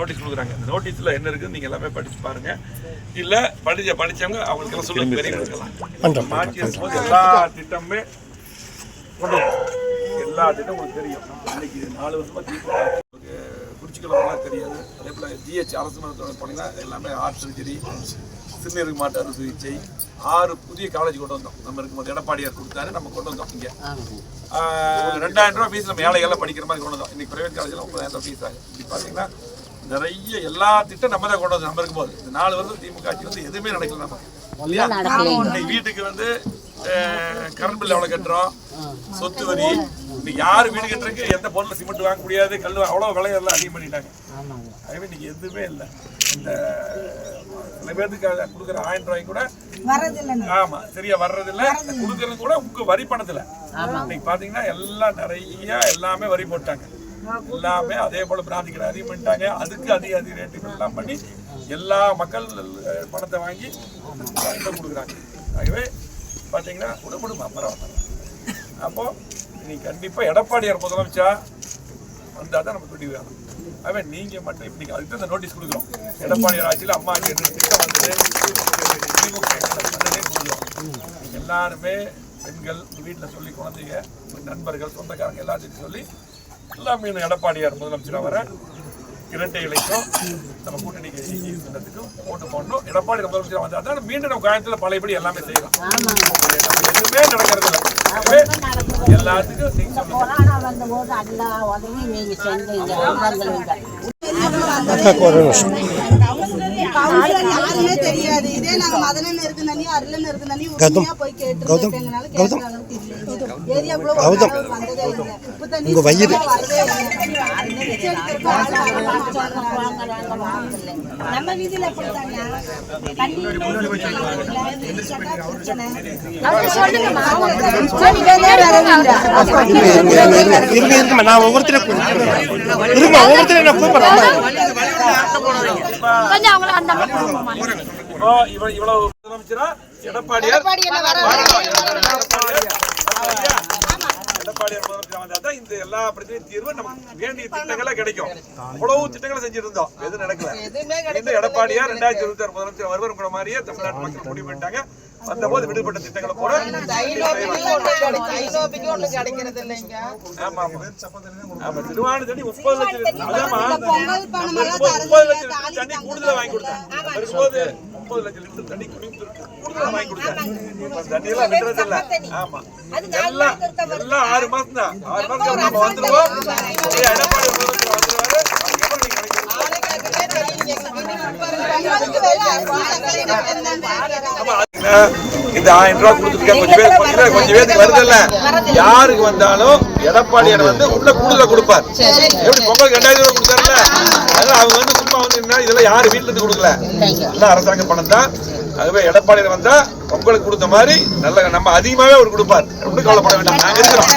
கொடுக்குறாங்க. இந்த நோட்டீஸ்ல என்ன இருக்குன்னு நீங்க எல்லாமே படிச்சு பாருங்க. இல்ல படிச்ச படிச்சவங்க அவங்களுக்கு எல்லாம் சொல்லி பெரியவங்களுக்கெல்லாம் பண்றோம் மாற்றி இருக்கும்போது எல்லா திட்டமுமே கொண்டு எல்லா திட்டம் உங்களுக்கு தெரியும். இன்னைக்கு நாலு வருஷமா திமுக ஆட்சி. குறிச்சிக்கலாம் தெரியாது. அதே போல ஜிஹெச் அரசு மருத்துவமனை போனீங்கன்னா எல்லாமே ஹார்ட் சர்ஜரி சிறுநீரக மாட்டு அறுவை சிகிச்சை ஆறு புதிய காலேஜ் கொண்டு வந்தோம். நம்ம இருக்கும்போது எடப்பாடியார் கொடுத்தாரு நம்ம கொண்டு வந்தோம் இங்க. ரெண்டாயிரம் ரூபாய் ஃபீஸ் நம்ம ஏழைகள்லாம் படிக்கிற மாதிரி கொண்டு வந்தோம். இன்னைக்கு பிரைவேட் காலேஜில் ஒன்பதாயிரம் ரூபாய் ஃபீஸ் ஆகுது. இப்படி பார்த்தீங்கன்னா நிறைய எல்லா திட்டம் நம்ம தான் கொண்டு வந்து நம்ம இருக்கும்போது இந்த நாலு வருஷம் திமுக ஆட்சி வந்து எதுவுமே நடக்கல நமக்கு. வீட்டுக்கு வந்து கரண்ட் பில் எவ்வளோ கட்டுறோம்? சொத்து வரி. இன்னைக்கு யார் வீடு கட்டுறதுக்கு எந்த பொருள் சிமெண்ட் வாங்க முடியாது கல் அவ்வளோ விலையெல்லாம் அதிகம் பண்ணிட்டாங்க. அதுவே இன்னைக்கு எதுவுமே இல்லை. இந்த சில பேருக்கு கொடுக்குற ஆயிரம் ரூபாய் கூட ஆமா சரியா வர்றதில்ல. கொடுக்கறது கூட உங்க வரி பணத்துல. இன்னைக்கு பாத்தீங்கன்னா எல்லாம் நிறைய எல்லாமே வரி போட்டாங்க. எல்லாமே அதே போல பிராந்திகளை அதிகம் பண்ணிட்டாங்க அதுக்கு அதிக அதிக ரேட்டுகள் எல்லாம் பண்ணி எல்லா மக்கள் பணத்தை வாங்கி கொடுக்குறாங்க. ஆகவே பார்த்தீங்கன்னா உடம்புடும் அப்புறம் அப்போ நீ கண்டிப்பாக எடப்பாடியார் முதலமைச்சா வந்தால் தான் நமக்கு விடிவு வேணும் ஆகவே நீங்கள் மட்டும் இப்படி அதுக்கு தான் இந்த நோட்டீஸ் கொடுக்குறோம். எடப்பாடியார் ஆட்சியில் அம்மா ஆட்சி திட்டம் வந்தது. கொடுக்குறோம். எல்லாருமே பெண்கள் வீட்டில் சொல்லி குழந்தைங்க நண்பர்கள் சொந்தக்காரங்க எல்லாத்தையும் சொல்லி எல்லாமே இந்த எடப்பாடியார் முதலமைச்சராக வர இரட்டை இலைக்கும் நம்ம கூட்டணி திட்டத்துக்கும் ஓட்டு போடணும். எடப்பாடி முதலமைச்சர் வந்தால் தான் மீண்டும் நம்ம காயத்தில் பழையபடி எல்லாமே செய்யலாம். எதுவுமே நடக்கிறது இல்லை. எல்லாத்துக்கும் யாருமே தெரியாது இதே நாங்க மதனன்னு இருக்கு தண்ணி அருளன் இருக்கு தண்ணி போய் கேட்டு தண்ணி உங்க வயிறு. இருங்க இருங்க நான் இருங்க நான் கூப்பிடுறேன் கொஞ்சம் அவங்கள அந்த இவ்வளவு முதலமைச்சரா எடப்பாடியார் எல்லா பிரச்சனையும் தீர்வு நமக்கு வேண்டிய திட்டங்களா கிடைக்கும். அவ்வளவு திட்டங்களை செஞ்சுட்டு இருந்தோம் எதுவும் நடக்கல. இந்த எடப்பாடியார் ரெண்டாயிரத்தி இருபத்தி ஆறு முதலமைச்சர் வருவர் கூட மாதிரியே தமிழ்நாட்டு மக்கள் முடிவு பண்ணிட்டாங்க வந்தபோது விடுபட்ட திட்டங்களை கூட ஆமா. ஆமா திருவாணி தண்ணி முப்பது லட்சம் முப்பது லட்சம் தண்ணி கூடுதலா வாங்கி கொடுத்தேன். முப்பது லட்சம் லிட்டர் தண்ணி குடிக்கிறதுக்கு கூடுதலா வாங்கி கொடுத்தேன் இப்ப தண்ணி எல்லாம் விடுறது இல்ல ஆமா எல்லாம் எல்லாம் ஆறு மாசம் தான் ஆறு மாசம் நம்ம வந்துருவோம் எடப்பாடி முதலமைச்சர் வந்துருவாரு ஆமா, இந்த ஆயிரம் ரூபாய் கொடுத்துருக்கேன். கொஞ்சம் பேர் கொஞ்சம் பேர் கொஞ்சம் பேருக்கு வருதுல்ல. யாருக்கு வந்தாலும் எடப்பாடியார் வந்து உள்ள கூடுதல கொடுப்பார். எப்படி பொங்கலுக்கு ரெண்டாயிரம் ரூபாய் கொடுத்தாருல்ல? அதனால அவங்க வந்து சும்மா வந்து இதெல்லாம் யாரு வீட்டுல இருந்து கொடுக்கல. எல்லாம் அரசாங்க பணம் தான். ஆகவே எடப்பாடியார் வந்தா பொங்கலுக்கு கொடுத்த மாதிரி நல்ல நம்ம அதிகமாவே அவர் கொடுப்பார். ஒன்றும் கவலைப்பட வேண்டாம். நாங்க இருக்கிறோம்.